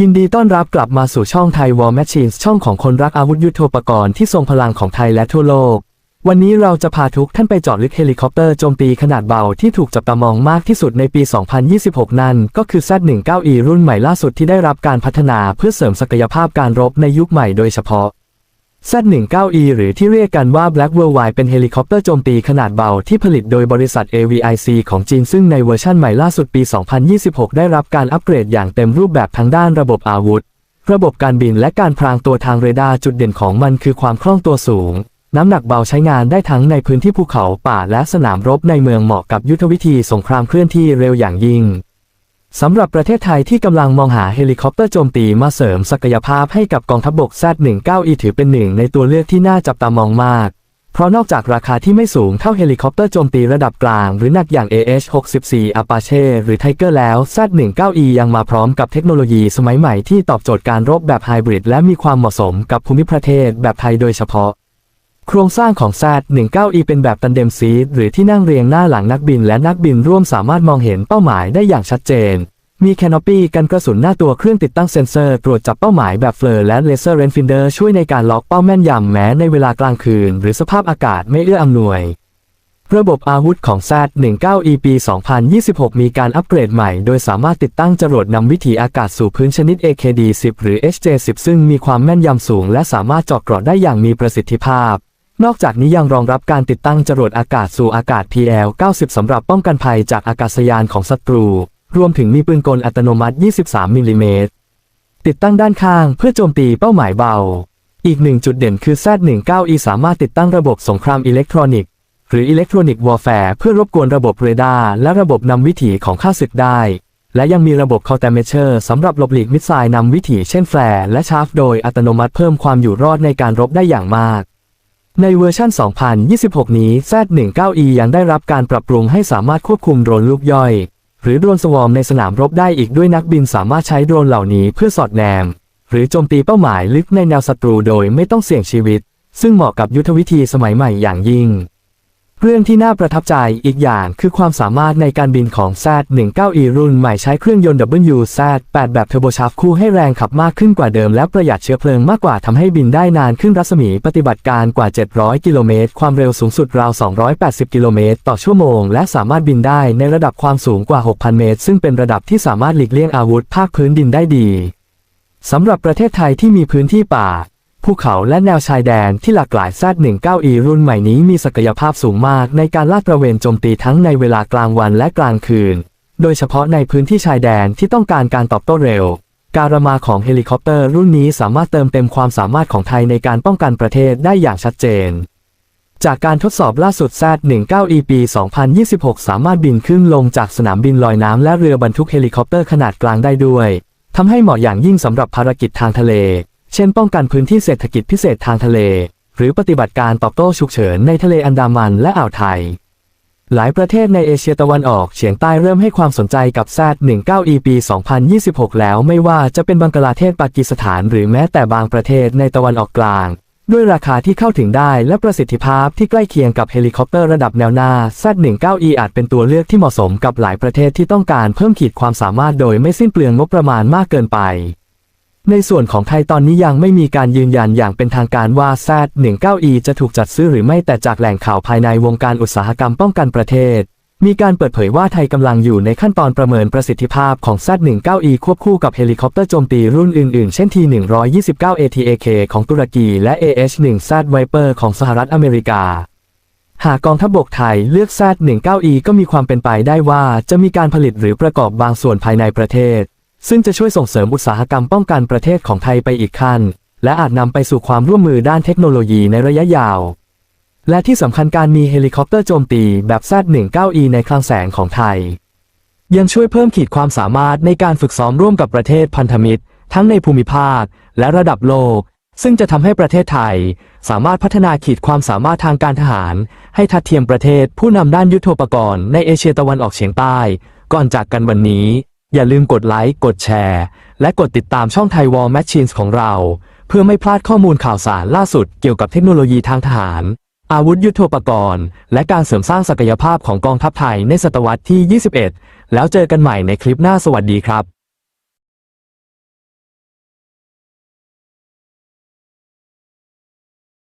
ยินดีต้อนรับกลับมาสู่ช่องไทยวอลแมชชีนช่องของคนรักอาวุธยุโทโธปกรณ์ที่ทรงพลังของไทยและทั่วโลก วันนี้เราจะพาทุกท่านไปเจาะลึกเฮลิคอปเตอร์โจมตีขนาดเบาที่ถูกจับตามองมากที่สุดในปี 2026 นั่นก็คือ Z19E รุ่นใหม่ล่าสุดที่ได้รับการพัฒนาเพื่อเสริมศักยภาพการรบในยุคใหม่โดยเฉพาะ Z19E หรือที่เรียกกันว่า Black Worldwide เป็นเฮลิคอปเตอร์โจมตีขนาดเบาที่ผลิตโดยบริษัท AVIC ของจีนซึ่งในเวอร์ชั่นใหม่ล่าสุดปี 2026 ได้รับการอัปเกรดอย่างเต็มรูปแบบทั้งด้านระบบอาวุธ ระบบการบินและการพรางตัวทางเรดาร์จุดเด่นของมันคือความคล่องตัวสูง น้ำหนักเบาใช้งานได้ทั้งในพื้นที่ภูเขาป่าและสนามรบในเมืองเหมาะกับยุทธวิธีสงครามเคลื่อนที่เร็วอย่างยิ่ง สำหรับประเทศไทยที่กำลังมองหาเฮลิคอปเตอร์โจมตีมาเสริมศักยภาพให้กับกองทัพบก Z19E ถือเป็นหนึ่งในตัวเลือกที่น่าจับตามองมาก เพราะนอกจากราคาที่ไม่สูงเท่าเฮลิคอปเตอร์โจมตีระดับกลาง หรือหนักอย่าง AH-64 Apache หรือ Tiger แล้ว Z19E ยังมาพร้อมกับเทคโนโลยีสมัยใหม่ที่ตอบโจทย์การรบแบบไฮบริดและมีความเหมาะสมกับภูมิประเทศแบบไทยโดยเฉพาะ โครงสร้างของ Z19E เป็นแบบตันเดมซีหรือที่นั่งเรียงหน้าหลังนักบินและนักบินร่วมสามารถมองเห็นเป้าหมายได้อย่างชัดเจน มีแคนอปี้กันกระสุนหน้าตัวเครื่องติดตั้งเซ็นเซอร์ตรวจจับเป้าหมายแบบเฟลอร์และเลเซอร์เรนฟินเดอร์ช่วยในการล็อกเป้าแม่นยำแม้ในเวลากลางคืน หรือสภาพอากาศไม่เอื้ออำนวย ระบบอาวุธของ Z19E ปี 2026 มีการอัปเกรดใหม่ โดยสามารถติดตั้งจรวดนำวิถีอากาศสู่พื้นชนิด AKD-10 หรือ HJ-10 ซึ่งมีความแม่นยำสูง และสามารถเจาะเกราะได้อย่างมีประสิทธิภาพ นอกจากนี้ยังรองรับการติดตั้งจรวดอากาศสู่อากาศ PL-90 สำหรับป้องกันภัยจากอากาศยานของศัตรู รวมถึงมีปืนกลอัตโนมัติ 23มิลลิเมตร ติดตั้งด้านข้างเพื่อโจมตีเป้าหมายเบา อีกหนึ่งจุดเด่นคือ Z19E สามารถติดตั้งระบบสงครามอิเล็กทรอนิกส์ หรืออิเล็กทรอนิกส์วอร์แฟร์เพื่อรบกวนระบบเรดาร์และระบบนำวิถีของข้าศึกได้ และยังมีระบบคอ u เตเมเชอร์สำหรับหลบหลีกมิสไซล์นำวิถีเช่นแฟร์และชาร์ฟโดยอัตโนมัติเพิ่มความอยู่รอดในการรบได้อย่างมาก ในเวอร์ชัน 2026 นี้ Z19E ยังได้รับการปรับปรุงให้สามารถควบคุมโดรนลูกย่อย หรือโดรนสวอมในสนามรบได้อีกด้วยนักบินสามารถใช้โดรนเหล่านี้เพื่อสอดแนม หรือโจมตีเป้าหมายลึกในแนวศัตรูโดยไม่ต้องเสี่ยงชีวิต ซึ่งเหมาะกับยุทธวิธีสมัยใหม่อย่างยิ่ง เรื่องที่น่าประทับใจอีกอย่างคือความสามารถในการบินของ Z19E รุ่นใหม่ใช้เครื่องยนต์ WZ8 แบบเทอร์โบชาร์ฟคู่ให้แรงขับมากขึ้นกว่าเดิมและประหยัดเชื้อเพลิงมากกว่าทำให้บินได้นานขึ้นรัศมีปฏิบัติการกว่า 700 กิโลเมตร ความเร็วสูงสุดราว 280 กิโลเมตร ต่อชั่วโมง และสามารถบินได้ในระดับความสูงกว่า 6,000 เมตร ซึ่งเป็นระดับที่สามารถหลีกเลี่ยงอาวุธภาคพื้นดินได้ดีสำหรับประเทศไทยที่มีพื้นที่ป่า ภูเขาและแนวชายแดนที่หลากหลาย Z19E รุ่นใหม่นี้มีศักยภาพสูงมากในการลาดตระเวนโจมตีทั้งในเวลากลางวันและกลางคืน โดยเฉพาะในพื้นที่ชายแดนที่ต้องการการตอบโต้เร็ว การมาของเฮลิคอปเตอร์รุ่นนี้สามารถเติมเต็มความสามารถของไทยในการป้องกันประเทศได้อย่างชัดเจนจากการทดสอบล่าสุด Z19E ปี 2026 สามารถบินขึ้นลงจากสนามบินลอยน้ำและเรือบรรทุกเฮลิคอปเตอร์ขนาดกลางได้ด้วย ทำให้เหมาะอย่างยิ่งสำหรับภารกิจทางทะเล เช่นป้องกันพื้นที่เศรษฐกิจพิเศษทางทะเล หรือปฏิบัติการตอบโต้ฉุกเฉินในทะเลอันดามันและอ่าวไทย หลายประเทศในเอเชียตะวันออกเฉียงใต้เริ่มให้ความสนใจกับ Z19E ปี2026 แล้วไม่ว่าจะเป็นบังกลาเทศปากีสถาน หรือแม้แต่บางประเทศในตะวันออกกลางด้วยราคาที่เข้าถึงได้และประสิทธิภาพที่ใกล้เคียงกับเฮลิคอปเตอร์ระดับแนวหน้า Z19E อาจเป็นตัวเลือกที่เหมาะสมกับหลายประเทศที่ต้องการเพิ่มขีดความสามารถโดยไม่สิ้นเปลืองงบประมาณมากเกินไป ในส่วนของไทยตอนนี้ยังไม่มีการยืนยันอย่างเป็นทางการว่า Z19E จะถูกจัดซื้อหรือไม่แต่จากแหล่งข่าวภายในวงการอุตสาหกรรมป้องกันประเทศ มีการเปิดเผยว่าไทยกำลังอยู่ในขั้นตอนประเมินประสิทธิภาพของ Z19E ควบคู่กับเฮลิคอปเตอร์โจมตีรุ่นอื่นๆ เช่น T129 ATAK ของตุรกีและ AH-1Z Viper ของสหรัฐอเมริกาหากกองทัพบบกไทยเลือก Z19E ก็มีความเป็นไปได้ว่าจะมีการผลิตหรือประกอบบางส่วนภายในประเทศ ซึ่งจะช่วยส่งเสริมอุตสาหกรรมป้องกันประเทศของไทยไปอีกขั้น และอาจนำไปสู่ความร่วมมือด้านเทคโนโลยีในระยะยาว และที่สำคัญการมีเฮลิคอปเตอร์โจมตีแบบ Z19E ในคลังแสงของไทย ยังช่วยเพิ่มขีดความสามารถในการฝึกซ้อมร่วมกับประเทศพันธมิตร ทั้งในภูมิภาคและระดับโลก ซึ่งจะทำให้ประเทศไทย สามารถพัฒนาขีดความสามารถทางการทหาร ให้ทัดเทียมประเทศผู้นำด้านยุทโธปกรณ์ในเอเชียตะวันออกเฉียงใต้ ก่อนจากกันวันนี้ อย่าลืมกดไลค์ กดแชร์ และกดติดตามช่องไทยวอลแมชชีนของเรา เพื่อไม่พลาดข้อมูลข่าวสารล่าสุดเกี่ยวกับเทคโนโลยีทางทหาร อาวุธยุโทโธปกรณ์ และการเสริมสร้างศักยภาพของกองทัพไทยในศตวรรษที่ 21 แล้วเจอกันใหม่ในคลิปหน้าสวัสดีครับ